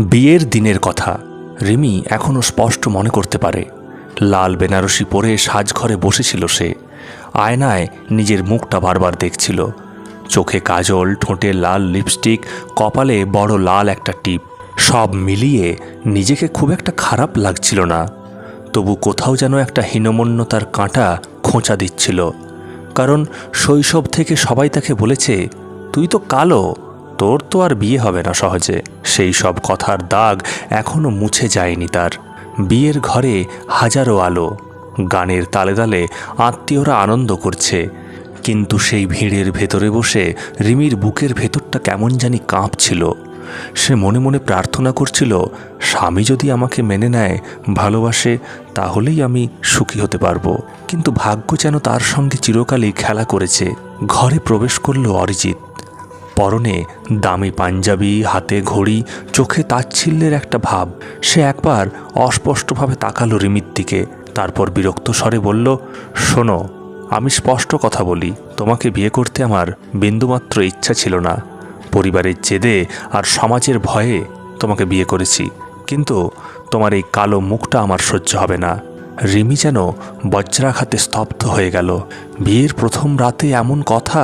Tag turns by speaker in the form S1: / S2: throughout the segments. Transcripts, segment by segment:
S1: বিয়ের দিনের কথা রিমি এখনও স্পষ্ট মনে করতে পারে। লাল বেনারসি পরে সাজঘরে বসেছিল সে। আয়নায় নিজের মুখটা বারবার দেখছিল। চোখে কাজল, ঠোঁটে লাল লিপস্টিক, কপালে বড় লাল একটা টিপ। সব মিলিয়ে নিজেকে খুব একটা খারাপ লাগছিল না। তবু কোথাও যেন একটা হীনমন্যতার কাঁটা খোঁচা দিচ্ছিল। কারণ শৈশব থেকে সবাই তাকে বলেছে, তুই তো কালো। তোর তো আর বিয়ে হবে না সহজে। সেই সব কথার দাগ এখনও মুছে যায়নি তার। বিয়ের ঘরে হাজারো আলো। গানের তালে তালে আত্মীয়রা আনন্দ করছে। কিন্তু সেই ভিড়ের ভেতরে বসে রিমির বুকের ভেতরটা কেমন জানি কাঁপছিল। সে মনে মনে প্রার্থনা করছিল, স্বামী যদি আমাকে মেনে নেয়, ভালোবাসে, তাহলেই আমি সুখী হতে পারব। কিন্তু ভাগ্য যেন তার সঙ্গে চিরকালই খেলা করেছে। ঘরে প্রবেশ করল অরিজিৎ। পরনে দামি পাঞ্জাবি, হাতে ঘড়ি, চোখে তাচ্ছিল্যের একটা ভাব। সে একবার অস্পষ্টভাবে তাকালো রিমির দিকে, তারপর বিরক্ত স্বরে বলল, শোনো, আমি স্পষ্ট কথা বলি, তোমাকে বিয়ে করতে আমার বিন্দুমাত্র ইচ্ছা ছিল না। পরিবারের জেদে আর সমাজের ভয়ে তোমাকে বিয়ে করেছি, কিন্তু তোমার এই কালো মুখটা আমার সহ্য হবে না। রিমি যেন বজ্রাঘাতে স্তব্ধ হয়ে গেল। বিয়ের প্রথম রাতে এমন কথা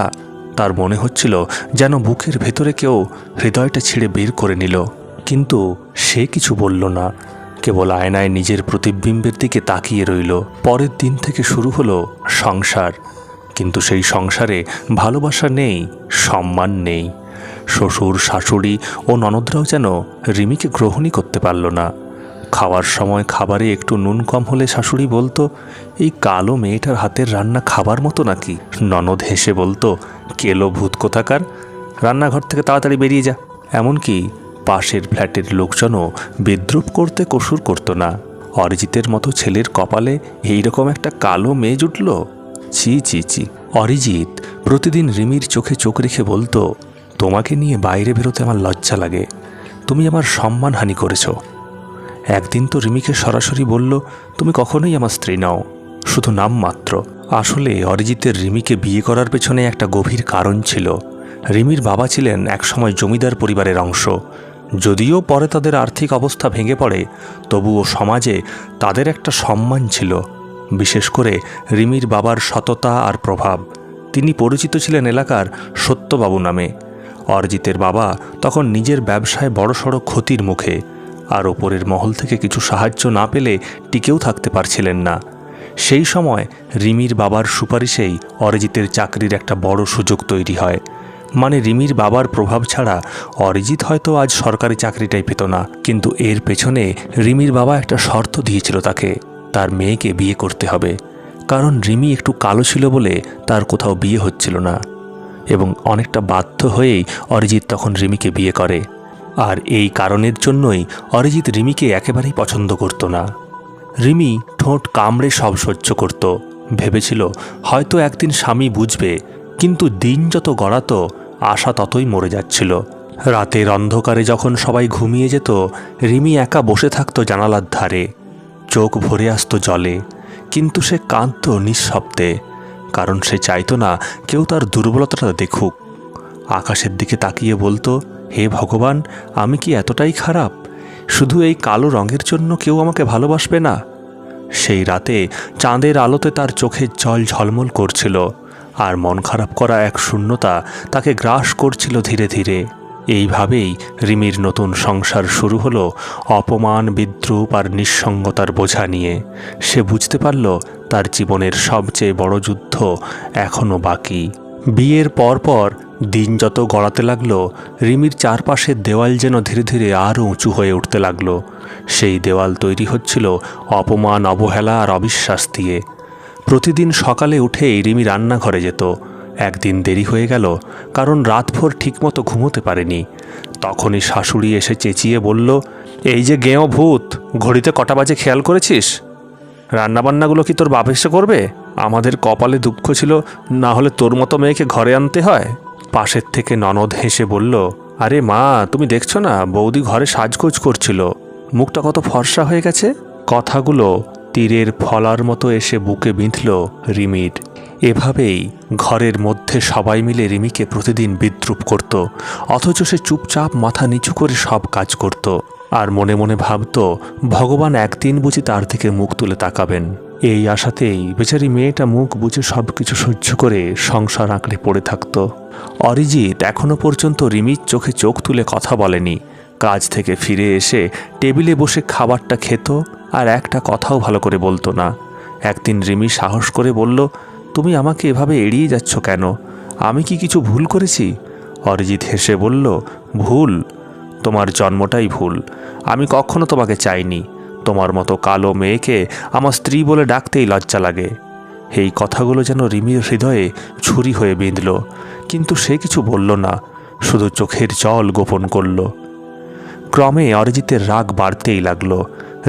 S1: তার মনে হচ্ছিল যেন বুকের ভেতরে কেউ হৃদয়টা ছিঁড়ে বের করে নিল। কিন্তু সে কিছু বলল না। কেবল আয়নায় নিজের প্রতিবিম্বের দিকে তাকিয়ে রইল। পরের দিন থেকে শুরু হলো সংসার। কিন্তু সেই সংসারে ভালোবাসা নেই, সম্মান নেই। শ্বশুর, শাশুড়ি ও ননদরাও যেন রিমিকে গ্রহণই করতে পারল না। খাওয়ার সময় খাবারে একটু নুন কম হলে শাশুড়ি বলতো, এই কালো মেয়েটার হাতের রান্না খাবার মতো নাকি? ননদ হেসে বলতো, কেলো ভূত কোথাকার? রান্নাঘর থেকে তাড়াতাড়ি বেরিয়ে যা। এমনকি পাশের ফ্ল্যাটের লোকজনও বিদ্রুপ করতে কসুর করতো না। অরিজিতের মতো ছেলের কপালে এইরকম একটা কালো মেয়ে জুটল চি চি চি অরিজিৎ প্রতিদিন রিমির চোখে চোখ রেখে বলতো, তোমাকে নিয়ে বাইরে বেরোতে আমার লজ্জা লাগে। তুমি আমার সম্মানহানি করেছ। একদিন তো রিমিকে সরাসরি বলল, তুমি কখনোই আমার স্ত্রী নাও। শুধু নাম মাত্র। আসলে অরিজিতের রিমিকে বিয়ে করার পেছনে একটা গভীর কারণ ছিল। রিমির বাবা ছিলেন একসময় জমিদার পরিবারের অংশ। যদিও পরে তাদের আর্থিক অবস্থা ভেঙে পড়ে, তবুও সমাজে তাদের একটা সম্মান ছিল। বিশেষ করে রিমির বাবার সততা আর প্রভাব। তিনি পরিচিত ছিলেন এলাকার সত্যবাবু নামে। অরিজিতের বাবা তখন নিজের ব্যবসায় বড়সড় ক্ষতির মুখে। আর ওপরের মহল থেকে কিছু সাহায্য না পেলে টিকেও থাকতে পারছিলেন না। সেই সময় রিমির বাবার সুপারিশেই অরিজিতের চাকরির একটা বড় সুযোগ তৈরি হয়। মানে রিমির বাবার প্রভাব ছাড়া অরিজিৎ হয়তো আজ সরকারি চাকরিটাই পেত না। কিন্তু এর পেছনে রিমির বাবা একটা শর্ত দিয়েছিল তাকে, তার মেয়েকে বিয়ে করতে হবে। কারণ রিমি একটু কালো ছিল বলে তার কোথাও বিয়ে হচ্ছিল না। এবং অনেকটা বাধ্য হয়েই অরিজিৎ তখন রিমিকে বিয়ে করে। আর এই কারণের জন্যই অরিজিৎ রিমিকে একেবারেই পছন্দ করত না। রিমি ঠোঁট কামড়ে সব সহ্য করত। ভেবেছিল, হয়তো একদিন স্বামী বুঝবে, কিন্তু দিন যত গড়াতো, আশা ততই মরে যাচ্ছিল। রাতের অন্ধকারে যখন সবাই ঘুমিয়ে যেত, রিমি একা বসে থাকতো জানালার ধারে। চোখ ভরে আসতো জলে, কিন্তু সে কাঁদত নিঃশব্দে, কারণ সে চাইতো না কেউ তার দুর্বলতাটা দেখুক। আকাশের দিকে তাকিয়ে বলতো হে ভগবান, আমি কি এতটাই খারাপ? শুধু এই কালো রঙের জন্য কেউ আমাকে ভালোবাসবে না? সেই রাতে চাঁদের আলোতে তার চোখের জল ঝলমল করছিল, আর মন খারাপ করা এক শূন্যতা তাকে গ্রাস করছিল ধীরে ধীরে। এইভাবেই রিমির নতুন সংসার শুরু হলো অপমান, বিদ্রুপ আর নিঃসঙ্গতার বোঝা নিয়ে। সে বুঝতে পারল তার জীবনের সবচেয়ে বড় যুদ্ধ এখনও বাকি। বিয়ের পর পর দিন যত গড়াতে লাগল, রিমির চারপাশের দেওয়াল যেন ধীরে ধীরে আরও উঁচু হয়ে উঠতে লাগল। সেই দেওয়াল তৈরি হচ্ছিল অপমান, অবহেলা আর অবিশ্বাস দিয়ে। প্রতিদিন সকালে উঠেই রিমি রান্নাঘরে যেত। একদিন দেরি হয়ে গেল, কারণ রাতভর ঠিকমতো ঘুমোতে পারেনি। তখনই শাশুড়ি এসে চেঁচিয়ে বলল, এই যে গেঁয়ো ভূত, ঘড়িতে কটা বাজে খেয়াল করেছিস? রান্নাবান্নাগুলো কি তোর বাপ এসে করবে? আমাদের কপালে দুঃখ ছিল, না হলে তোর মতো মেয়েকে ঘরে আনতে হয়? পাশের থেকে ননদ হেসে বলল, আরে মা, তুমি দেখছ না, বৌদি ঘরে সাজগোজ করছিল। মুখটা কত ফর্সা হয়ে গেছে? কথাগুলো তীরের ফলার মতো এসে বুকে বিঁধল রিমির। এভাবেই ঘরের মধ্যে সবাই মিলে রিমিকে প্রতিদিন বিদ্রুপ করত, অথচ সে চুপচাপ মাথা নিচু করে সব কাজ করত। আর মনে মনে ভাবতো, ভগবান একদিন বুঝি তার থেকে মুখ তুলে তাকাবেন। এই আশাতেই বেচারি মেয়েটা মুখ বুঝে সব কিছু সহ্য করে সংসার আঁকড়ে পড়ে থাকত। অরিজিৎ এখনও পর্যন্ত রিমির চোখে চোখ তুলে কথা বলেনি। কাজ থেকে ফিরে এসে টেবিলে বসে খাবারটা খেত আর একটা কথাও ভালো করে বলতো না। একদিন রিমি সাহস করে বলল, তুমি আমাকে এভাবে এড়িয়ে যাচ্ছ কেন? আমি কি কিছু ভুল করেছি? অরিজিৎ হেসে বলল, ভুল? তোমার জন্মটাই ভুল। আমি কখনো তোমাকে চাইনি। তোমার মতো কালো মেয়েকে আমার স্ত্রী বলে ডাকতেই লজ্জা লাগে। এই কথাগুলো যেন রিমির হৃদয়ে ছুরি হয়ে বিঁধল, কিন্তু সে কিছু বলল না, শুধু চোখের জল গোপন করল। ক্রমে অরিজিতের রাগ বাড়তেই লাগল।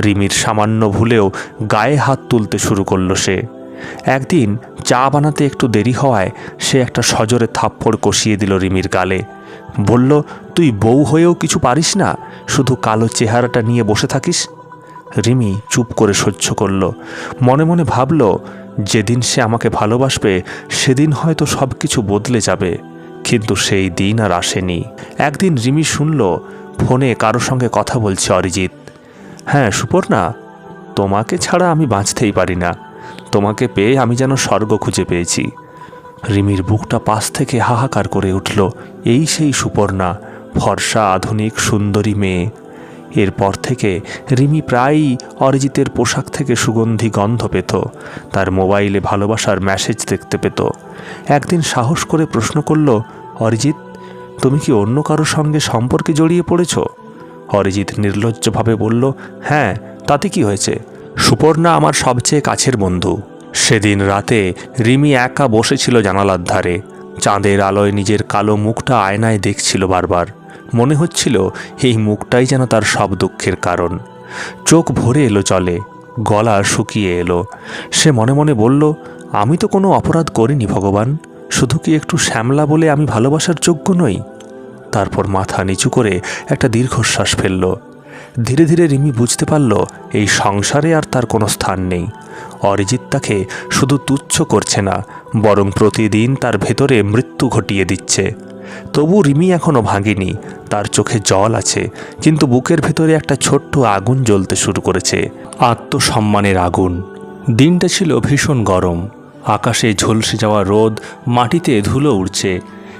S1: রিমির সামান্য ভুলেও গায়ে হাত তুলতে শুরু করল সে। একদিন চা বানাতে একটু দেরি হওয়ায় সে একটা সজোরে থাপ্পড় কষিয়ে দিল রিমির গালে। বলল, তুই বউ হয়েও কিছু পারিস না? শুধু কালো চেহারাটা নিয়ে বসে থাকিস? রিমি চুপ করে সহ্য করল। মনে মনে ভাবল, যেদিন সে আমাকে ভালোবাসবে, সেদিন হয়তো সব কিছু বদলে যাবে। কিন্তু সেই দিন আর আসেনি। একদিন রিমি শুনল, ফোনে কারও সঙ্গে কথা বলছে অরিজিৎ। হ্যাঁ সুপর্ণা, তোমাকে ছাড়া আমি বাঁচতেই পারি না। তোমাকে পেয়ে আমি যেন স্বর্গ খুঁজে পেয়েছি। রিমির বুকটা পাশ থেকে হাহাকার করে উঠল, এই সেই সুপর্ণা, ফর্সা, আধুনিক, সুন্দরী মেয়ে। এরপর থেকে রিমি প্রায়ই অরিজিতের পোশাক থেকে সুগন্ধি গন্ধ পেত, তার মোবাইলে ভালোবাসার মেসেজ দেখতে পেত। একদিন সাহস করে প্রশ্ন করল, অরিজিৎ, তুমি কি অন্য কারোর সঙ্গে সম্পর্কে জড়িয়ে পড়েছ? অরিজিৎ নির্লজ্জভাবে বলল হ্যাঁ তাতে কি হয়েছে? সুপর্ণা আমার সবচেয়ে কাছের বন্ধু। সেদিন রাতে রিমি একা বসেছিল জানালার ধারে। চাঁদের আলোয় নিজের কালো মুখটা আয়নায় দেখছিল বারবার। মনে হচ্ছিল এই মুখটাই যেন তার সব দুঃখের কারণ। চোখ ভরে এলো চলে গলা শুকিয়ে এলো। সে মনে মনে বলল, আমি তো কোনো অপরাধ করিনি ভগবান, শুধু কি একটু শ্যামলা বলে আমি ভালোবাসার যোগ্য নই? তারপর মাথা নিচু করে একটা দীর্ঘশ্বাস ফেলল। ধীরে ধীরে রিমি বুঝতে পারল, এই সংসারে আর তার কোনো স্থান নেই। অরিজিৎ তাকে শুধু তুচ্ছ করছে না, বরং প্রতিদিন তার ভেতরে মৃত্যু ঘটিয়ে দিচ্ছে। তবু রিমি এখনও ভাঙেনি। তার চোখে জল আছে, কিন্তু বুকের ভেতরে একটা ছোট্ট আগুন জ্বলতে শুরু করেছে। আত্মসম্মানের আগুন। দিনটা ছিল ভীষণ গরম। আকাশে ঝলসে যাওয়া রোদ মাটিতে ধুলো উড়ছে।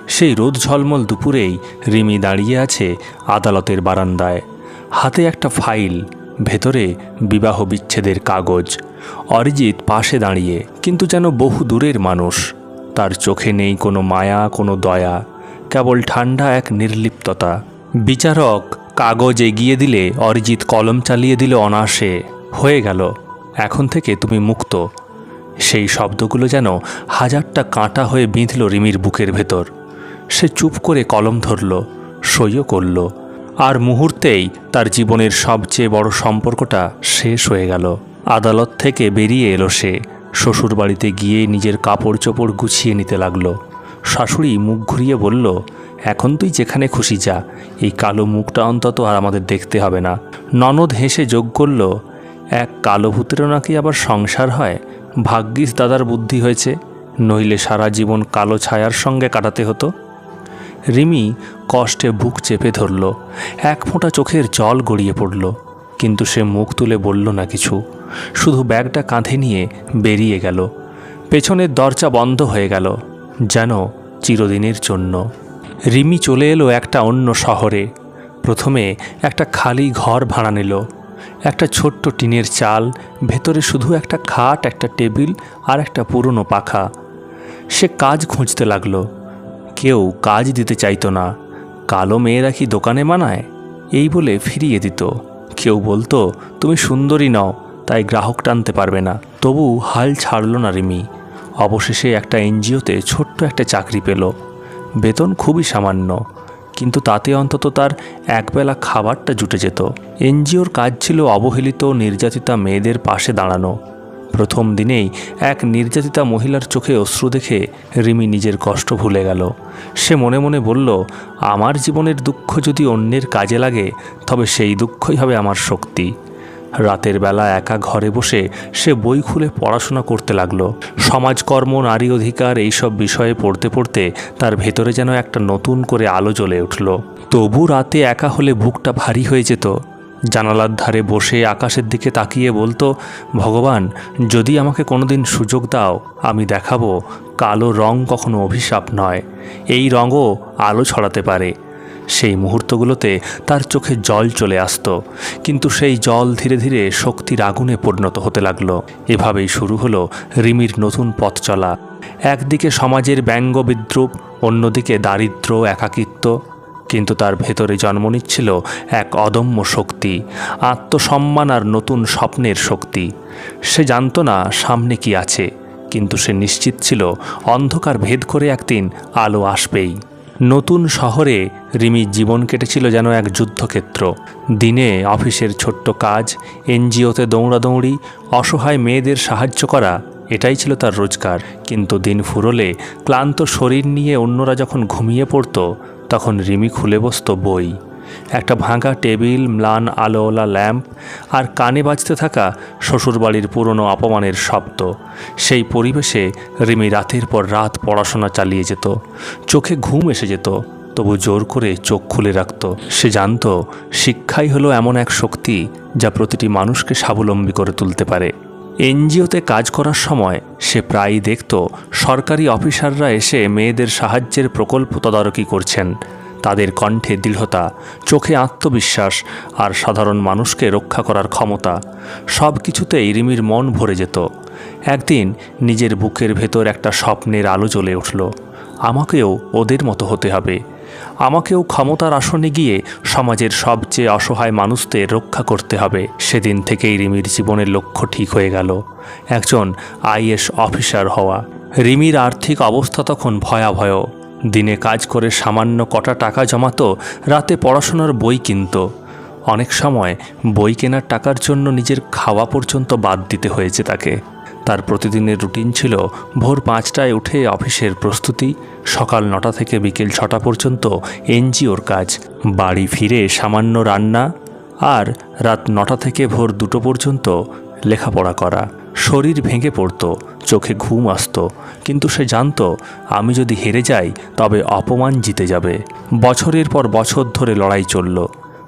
S1: সেই রোদ ঝলমল দুপুরেই রিমি দাঁড়িয়ে আছে আদালতের বারান্দায়। হাতে একটা ফাইল, ভেতরে বিবাহ বিচ্ছেদের কাগজ। অরিজিৎ পাশে দাঁড়িয়ে, কিন্তু যেন বহু দূরের মানুষ। তার চোখে নেই কোনো মায়া, কোনো দয়া। কেবল ঠান্ডা এক নির্লিপ্ততা। বিচারক কাগজ এগিয়ে দিলে, অরিজিৎ কলম চালিয়ে দিল অনায়াসে। হয়ে গেল। এখন থেকে তুমি মুক্ত। সেই শব্দগুলো যেন হাজারটা কাঁটা হয়ে বিঁধল রিমির বুকের ভেতর। সে চুপ করে কলম ধরল, সইও করল। আর মুহূর্তেই তার জীবনের সবচেয়ে বড় সম্পর্কটা শেষ হয়ে গেল। আদালত থেকে বেরিয়ে এলো সে। শ্বশুর বাড়িতে গিয়ে নিজের কাপড় চোপড় গুছিয়ে নিতে লাগল। শাশুড়ি মুখ ঘুরিয়ে বলল, এখন তুই যেখানে খুশি যা। এই কালো মুখটা অন্তত আর আমাদের দেখতে হবে না। ননদ হেসে যোগ করল, এক কালো ভূতেরও নাকি আবার সংসার হয়? ভাগ্যিস দাদার বুদ্ধি হয়েছে, নইলে সারা জীবন কালো ছায়ার সঙ্গে কাটাতে হতো। রিমি কষ্টে বুক চেপে ধরল, এক ফোঁটা চোখের জল গড়িয়ে পড়ল, কিন্তু সে মুখ তুলে বলল না কিছু। শুধু ব্যাগটা কাঁধে নিয়ে বেরিয়ে গেল। পেছনের দরজা বন্ধ হয়ে গেল। যেন চিরদিনের জন্য। রিমি চলে এলো একটা অন্য শহরে। প্রথমে একটা খালি ঘর ভাড়া নিল। একটা ছোট্ট টিনের চাল, ভেতরে শুধু একটা খাট, একটা টেবিল আর একটা পুরনো পাখা। সে কাজ খুঁজতে লাগল। কেউ কাজ দিতে চাইতো না। কালো মেয়েরা কি দোকানে মানায়? এই বলে ফিরিয়ে দিত। কেউ বলতো, তুমি সুন্দরী নও, তাই গ্রাহক টানতে পারবে না। তবু হাল ছাড়ল না রিমি। অবশেষে একটা এনজিওতে ছোট্ট একটা চাকরি পেল। বেতন খুবই সামান্য, কিন্তু তাতে অন্তত তার একবেলা খাবারটা জুটে যেত। এনজিওর কাজ ছিল অবহেলিত নির্যাতিতা মেয়েদের পাশে দাঁড়ানো। প্রথম দিনেই এক নির্যাতিতা মহিলার চোখে অশ্রু দেখে রিমি নিজের কষ্ট ভুলে গেল। সে মনে মনে বলল, আমার জীবনের দুঃখ যদি অন্যের কাজে লাগে, তবে সেই দুঃখই হবে আমার শক্তি। রাতের বেলা একা ঘরে বসে সে বই খুলে পড়াশোনা করতে লাগল। সমাজকর্ম, নারী অধিকার এইসব বিষয়ে পড়তে পড়তে তার ভেতরে যেন একটা নতুন করে আলো জ্বলে উঠল। তবু রাতে একা হলে বুকটা ভারী হয়ে যেত। জানালার ধারে বসে আকাশের দিকে তাকিয়ে বলতো, ভগবান, যদি আমাকে কোনোদিন সুযোগ দাও, আমি দেখাবো কালো রং কখনো অভিশাপ নয়। এই রঙও আলো ছড়াতে পারে। সেই মুহূর্তগুলোতে তার চোখে জল চলে আসতো, কিন্তু সেই জল ধীরে ধীরে শক্তির আগুনে পরিণত হতে লাগল। এভাবেই শুরু হলো রিমির নতুন পথ চলা। একদিকে সমাজের ব্যঙ্গ বিদ্রুপ, অন্যদিকে দারিদ্র্য, একাকিত্ব, কিন্তু তার ভেতরে জন্ম নিচ্ছিল এক অদম্য শক্তি, আত্মসম্মান আর নতুন স্বপ্নের শক্তি। সে জানতো না সামনে কি আছে, কিন্তু সে নিশ্চিত ছিল অন্ধকার ভেদ করে একদিন আলো আসবেই। নতুন শহরে রিমির জীবন কেটেছিল যেন এক যুদ্ধক্ষেত্র। দিনে অফিসের ছোট্ট কাজ, এনজিওতে দৌড়াদৌড়ি, অসহায় মেয়েদের সাহায্য করা, এটাই ছিল তার রোজগার। কিন্তু দিন ফুরলে ক্লান্ত শরীর নিয়ে অন্যরা যখন ঘুমিয়ে পড়ত, তখন রিমি খুলে বসত বই। একটা ভাঙা টেবিল, ম্লান আলোওয়ালা ল্যাম্প আর কানে বাজতে থাকা শ্বশুরবাড়ির পুরনো অপমানের শব্দ। সেই পরিবেশে রিমি রাতের পর রাত পড়াশোনা চালিয়ে যেত। চোখে ঘুম এসে যেত, তবু জোর করে চোখ খুলে রাখত। সে জানত, শিক্ষাই হলো এমন এক শক্তি যা প্রতিটি মানুষকে স্বাবলম্বী করে তুলতে পারে। এনজিওতে কাজ করার সময় সে প্রায়ই দেখত, সরকারি অফিসাররা এসে মেয়েদের সাহায্যের প্রকল্প তদারকি করছেন। তাদের কণ্ঠে দৃঢ়তা, চোখে আত্মবিশ্বাস আর সাধারণ মানুষকে রক্ষা করার ক্ষমতা সব কিছুতেই রিমির মন ভরে যেত। একদিন নিজের বুকের ভেতর একটা স্বপ্নের আলো জ্বলে উঠল। আমাকেও ওদের মতো হতে হবে। আমাকেও ক্ষমতার আসনে গিয়ে সমাজের সবচেয়ে অসহায় মানুষদের রক্ষা করতে হবে। সেদিন থেকেই রিমির জীবনের লক্ষ্য ঠিক হয়ে গেল। একজন আইএস অফিসার হওয়া। রিমির আর্থিক অবস্থা তখন ভয়াভয় দিনে কাজ করে সামান্য কটা টাকা জমাতো, রাতে পড়াশোনার বই কিনত। অনেক সময় বই কেনার টাকার জন্য নিজের খাওয়া পর্যন্ত বাদ দিতে হয়েছে তাকে। তার প্রতিদিনের রুটিন ছিল ভোর পাঁচটায় উঠে অফিসের প্রস্তুতি, সকাল নটা থেকে বিকেল ছটা পর্যন্ত এনজিওর কাজ, বাড়ি ফিরে সামান্য রান্না, আর রাত নটা থেকে ভোর দুটো পর্যন্ত লেখাপড়া করা। শরীর ভেঙে পড়ত, চোখে ঘুম আসতো। কিন্তু সে জানতো, আমি যদি হেরে যাই, তবে অপমান জিতে যাবে। বছরের পর বছর ধরে লড়াই চলল।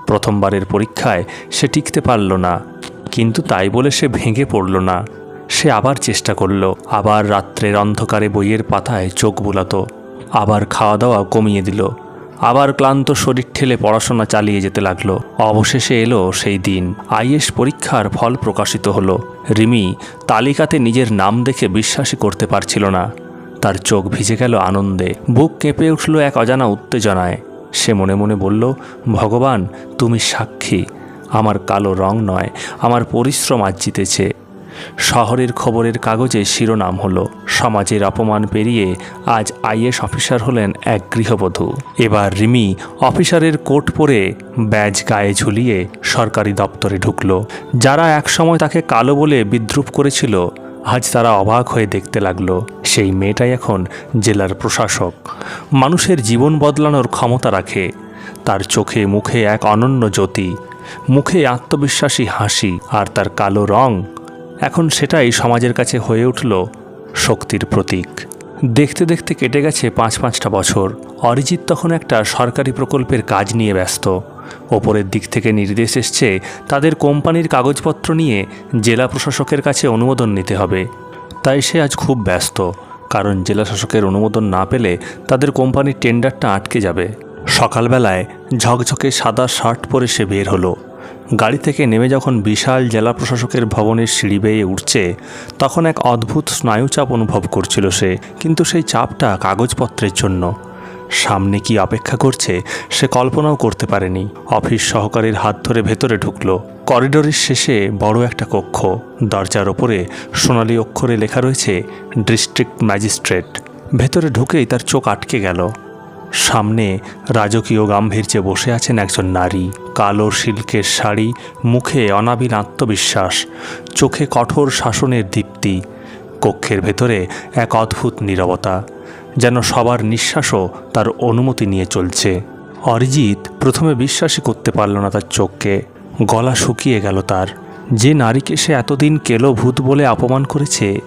S1: প্রথমবারের পরীক্ষায় সে টিকতে পারল না। কিন্তু তাই বলে সে ভেঙে পড়ল না। সে আবার চেষ্টা করল, আবার রাত্রের অন্ধকারে বইয়ের পাতায় চোখ বুলাতো। আবার খাওয়া দাওয়া কমিয়ে দিল। আবার ক্লান্ত শরীর ঠেলে পড়াশোনা চালিয়ে যেতে লাগল। অবশেষে এলো সেই দিন। আইএস পরীক্ষার ফল প্রকাশিত হলো। রিমি তালিকাতে নিজের নাম দেখে বিশ্বাসই করতে পারছিল না। তার চোখ ভিজে গেল আনন্দে। বুক কেঁপে উঠল এক অজানা উত্তেজনায়। সে মনে মনে বলল, ভগবান, তুমি সাক্ষী। আমার কালো রং নয়, আমার পরিশ্রম আজ জিতেছে। শহরের খবরের কাগজে শিরোনাম হলো, সমাজের অপমান পেরিয়ে আজ আইএস অফিসার হলেন এক গৃহবধূ। এবার রিমি অফিসারের কোট পরে ব্যাজ গায়ে ঝুলিয়ে সরকারি দপ্তরে ঢুকলো। যারা একসময় তাকে কালো বলে বিদ্রুপ করেছিল, আজ তারা অবাক হয়ে দেখতে লাগল। সেই মেয়েটাই এখন জেলার প্রশাসক। মানুষের জীবন বদলানোর ক্ষমতা রাখে। তার চোখে মুখে এক অনন্য জ্যোতি। মুখে আত্মবিশ্বাসী হাসি আর তার কালো রং এখন সেটাই সমাজের কাছে হয়ে উঠল শক্তির প্রতীক। দেখতে দেখতে কেটে গেছে পাঁচ পাঁচটা বছর। অরিজিৎ তখন একটা সরকারি প্রকল্পের কাজ নিয়ে ব্যস্ত। ওপরের দিক থেকে নির্দেশ এসছে তাদের কোম্পানির কাগজপত্র নিয়ে জেলা প্রশাসকের কাছে অনুমোদন নিতে হবে। তাই সে আজ খুব ব্যস্ত, কারণ জেলা শাসকের অনুমোদন না পেলে তাদের কোম্পানির টেন্ডারটা আটকে যাবে। সকালবেলায় ঝকঝকে সাদা শার্ট পরে সে বের হলো। গাড়ি থেকে নেমে যখন বিশাল জেলা প্রশাসকের ভবনের সিঁড়ি বেয়ে উঠছে, তখন এক অদ্ভুত স্নায়ুচাপ অনুভব করছিল সে, কিন্তু সেই চাপটা কাগজপত্রের জন্য। সামনে কি অপেক্ষা করছে, সে কল্পনাও করতে পারেনি। অফিস সহকারীর হাত ধরে ভেতরে ঢুকলো। করিডোরের শেষে বড় একটা কক্ষ। দরজার ওপরে সোনালি অক্ষরে লেখা রয়েছে, ডিস্ট্রিক্ট ম্যাজিস্ট্রেট। ভেতরে ঢুকেই তার চোখ আটকে গেল। সামনে রাজকীয় গাম্ভীর্যে বসে আছেন একজন নারী। কালো সিল্কের শাড়ি, মুখে অনাবিল আত্মবিশ্বাস, চোখে কঠোর শাসনের দীপ্তি, কক্ষের ভেতরে এক অদ্ভুত নীরবতা, যেন সবার নিঃশ্বাসও তার অনুমতি নিয়ে চলছে। অরিজিৎ প্রথমে বিশ্বাসই করতে পারল না তার চোখকে। গলা শুকিয়ে গেল তার। যে নারীকে সে এতদিন কেলো ভূত বলে অপমান করেছে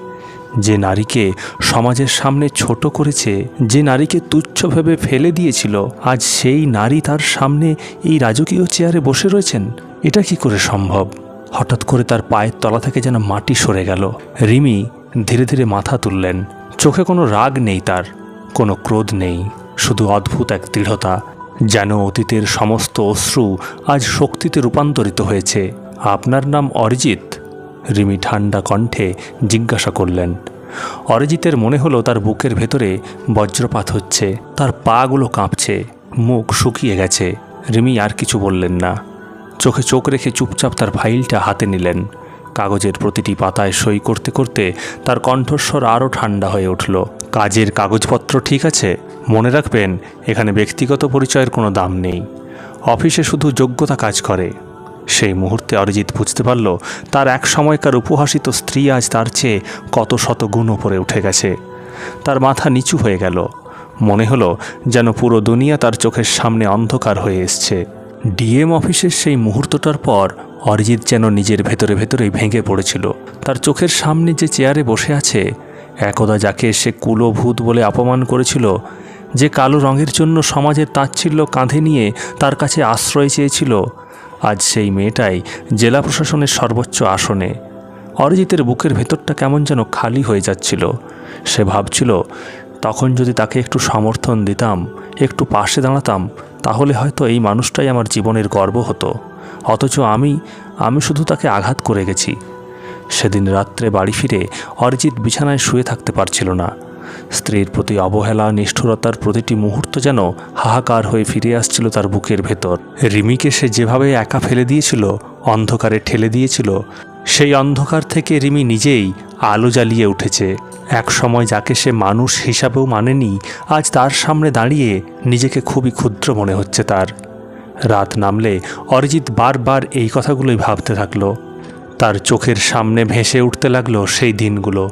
S1: যে নারীকে সমাজের সামনে ছোট করেছে, যে নারীকে তুচ্ছ ভেবে ফেলে দিয়েছিল, আজ সেই নারী তার সামনে এই রাজকীয় চেয়ারে বসে রয়েছেন। এটা কি করে সম্ভব? হঠাৎ করে তার পায়ের তলা থেকে যেন মাটি সরে গেল। রিমি ধীরে ধীরে মাথা তুললেন। চোখে কোনো রাগ নেই তার, কোনো ক্রোধ নেই, শুধু অদ্ভুত এক দৃঢ়তা, যেন অতীতের সমস্ত অশ্রু আজ শক্তিতে রূপান্তরিত হয়েছে। আপনার নাম অরিজিৎ। রিমি ঠান্ডা কণ্ঠে জিজ্ঞাসা করলেন, অরিজিতের মনে হলো তার বুকের ভেতরে বজ্রপাত হচ্ছে, তার পাগুলো কাঁপছে, মুখ শুকিয়ে গেছে। রিমি আর কিছু বললেন না। চোখে চোখ রেখে চুপচাপ তার ফাইলটা হাতে নিলেন। কাগজের প্রতিটি পাতায় সই করতে করতে তার কণ্ঠস্বর আরও ঠান্ডা হয়ে উঠল। কাজের কাগজপত্র ঠিক আছে? মনে রাখবেন, এখানে ব্যক্তিগত পরিচয়ের কোনো দাম নেই। অফিসে শুধু যোগ্যতা কাজ করে। সেই মুহূর্তে অরিজিৎ বুঝতে পারল, তার এক সময়কার উপহাসিত স্ত্রী আজ তার চেয়ে কত শত গুণ ওপরে উঠে গেছে। তার মাথা নিচু হয়ে গেল। মনে হলো যেন পুরো দুনিয়া তার চোখের সামনে অন্ধকার হয়ে এসছে। ডিএম অফিসের সেই মুহূর্তটার পর অরিজিৎ যেন নিজের ভেতরে ভেতরেই ভেঙে পড়েছিল। তার চোখের সামনে যে চেয়ারে বসে আছে, একদা যাকে সে কুলোভূত বলে অপমান করেছিল, যে কালো রঙের জন্য সমাজের তাচ্ছিল্য কাঁধে নিয়ে তার কাছে আশ্রয় চেয়েছিল আজ সেই মেয়েটাই জেলা প্রশাসনের সর্বোচ্চ আসনে। অরিজিতের বুকের ভেতরটা কেমন যেন খালি হয়ে যাচ্ছিল। সে ভাবছিল, তখন যদি তাকে একটু সমর্থন দিতাম, একটু পাশে দাঁড়াতাম, তাহলে হয়তো এই মানুষটাই আমার জীবনের গর্ব হতো। অথচ আমি আমি শুধু তাকে আঘাত করে গেছি। সেদিন রাত্রে বাড়ি ফিরে অরিজিৎ বিছানায় শুয়ে থাকতে পারছিল না। স্ত্রীর প্রতি অবহেলা, নিষ্ঠুরতার প্রতিটি মুহূর্ত যেন হাহাকার হয়ে ফিরে আসছিল তার বুকের ভেতর। রিমিকে সে যেভাবে একা ফেলে দিয়েছিল, অন্ধকারে ঠেলে দিয়েছিল, সেই অন্ধকার থেকে রিমি নিজেই আলো জ্বালিয়ে উঠেছে। এক সময় যাকে সে মানুষ হিসাবেও মানেনি, আজ তার সামনে দাঁড়িয়ে নিজেকে খুবই ক্ষুদ্র মনে হচ্ছে তার। রাত নামলে অরিজিৎ বারবার এই কথাগুলোই ভাবতে থাকল। তার চোখের সামনে ভেসে উঠতে লাগল সেই দিনগুলো।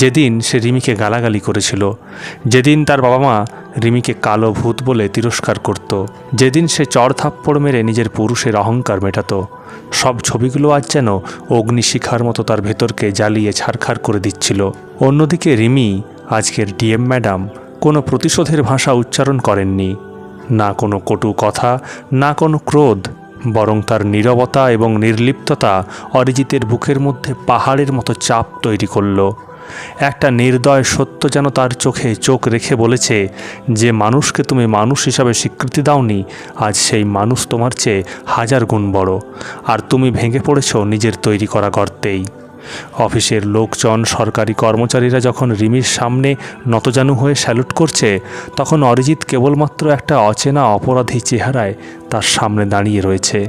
S1: যেদিন সে রিমিকে গালাগালি করেছিল, যেদিন তার বাবা মা রিমিকে কালো ভূত বলে তিরস্কার করত, যেদিন সে চড় থাপ্পড় মেরে নিজের পুরুষের অহংকার মেটাত, সব ছবিগুলো আজ যেন অগ্নিশিখার মতো তার ভেতরকে জ্বালিয়ে ছারখার করে দিচ্ছিল। অন্যদিকে রিমি, আজকের ডিএম ম্যাডাম, কোনো প্রতিশোধের ভাষা উচ্চারণ করেননি। না কোনো কটু কথা, না কোনো ক্রোধ, বরং তার নীরবতা এবং নির্লিপ্ততা অরিজিতের বুকের মধ্যে পাহাড়ের মতো চাপ তৈরি করল। একটা নির্দয় সত্য যেন তার চোখে চোখ রেখে বলেছে, যে মানুষকে তুমি মানুষ হিসাবে স্বীকৃতি দাওনি, আজ সেই মানুষ তোমার চেয়ে হাজার গুণ বড়, আর তুমি ভেঙে পড়েছ নিজের তৈরি করা গর্তেই। অফিসের লোকজন, সরকারি কর্মচারীরা যখন রিমির সামনে নতজানু হয়ে স্যালুট করছে, তখন অরিজিৎ কেবলমাত্র একটা অচেনা অপরাধী চেহারায় তার সামনে দাঁড়িয়ে রয়েছে।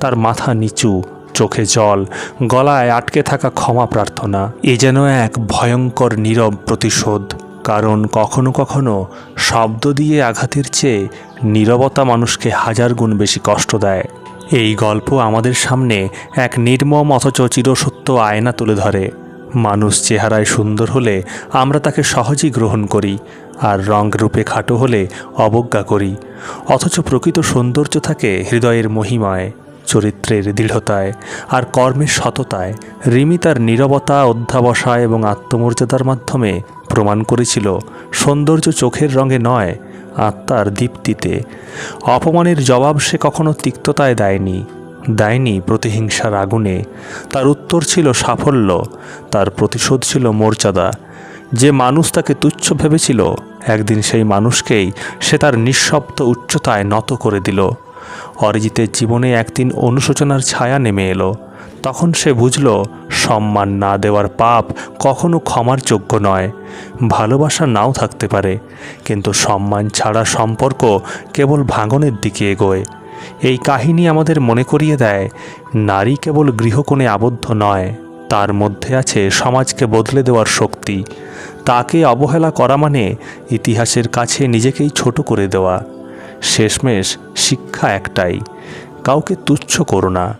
S1: তার মাথা নিচু চোখে জল, গলায় আটকে থাকা ক্ষমা প্রার্থনা, এ যেন এক ভয়ঙ্কর নীরব প্রতিশোধ। কারণ কখনো কখনো শব্দ দিয়ে আঘাতের চেয়ে নীরবতা মানুষকে হাজার গুণ বেশি কষ্ট দেয়। এই গল্প আমাদের সামনে এক নির্মম অথচ চিরসত্য আয়না তুলে ধরে। মানুষ চেহারায় সুন্দর হলে আমরা তাকে সহজেই গ্রহণ করি আর রং রূপে খাটো হলে অবজ্ঞা করি। অথচ প্রকৃত সৌন্দর্য থাকে হৃদয়ের মহিমায়। চরিত্রের দৃঢ়তায় আর কর্মের সততায় রিমি তার নীরবতা অধ্যাবসায় এবং আত্মমর্যাদার মাধ্যমে প্রমাণ করেছিল, সৌন্দর্য চোখের রঙে নয়, আত্মার দীপ্তিতে। অপমানের জবাব সে কখনো তিক্ততায় দেয়নি দেয়নি প্রতিহিংসার আগুনে। তার উত্তর ছিল সাফল্য, তার প্রতিশোধ ছিল মর্যাদা। যে মানুষ তাকে তুচ্ছ ভেবেছিল, একদিন সেই মানুষকেই সে তার নিঃশব্দ উচ্চতায় নত করে দিল। অরিজিতের জীবনে একদিন অনুশোচনার ছায়া নেমে এলো। তখন সে বুঝল, সম্মান না দেওয়ার পাপ কখনো ক্ষমার যোগ্য নয়। ভালোবাসা নাও থাকতে পারে, কিন্তু সম্মান ছাড়া সম্পর্ক কেবল ভাঙনের দিকে এগোয়। এই কাহিনী আমাদের মনে করিয়ে দেয়, নারী কেবল গৃহকোণে আবদ্ধ নয়, তার মধ্যে আছে সমাজকে বদলে দেওয়ার শক্তি। তাকে অবহেলা করা মানে ইতিহাসের কাছে নিজেকেই ছোট করে দেওয়া। শেষমেশ শিক্ষা একটাই, কাউকে তুচ্ছ করো না।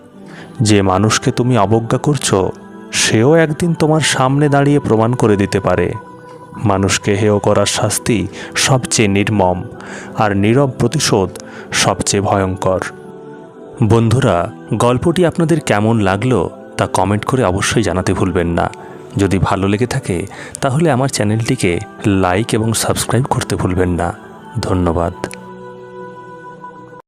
S1: যে মানুষকে তুমি অবজ্ঞা করছ, সেও একদিন তোমার সামনে দাঁড়িয়ে প্রমাণ করে দিতে পারে। মানুষকে হেয় করার শাস্তি সবচেয়ে নির্মম আর নীরব প্রতিশোধ সবচেয়ে ভয়ঙ্কর। বন্ধুরা, গল্পটি আপনাদের কেমন লাগল তা কমেন্ট করে অবশ্যই জানাতে ভুলবেন না। যদি ভালো লেগে থাকে, তাহলে আমার চ্যানেলটিকে লাইক এবং সাবস্ক্রাইব করতে ভুলবেন না। ধন্যবাদ।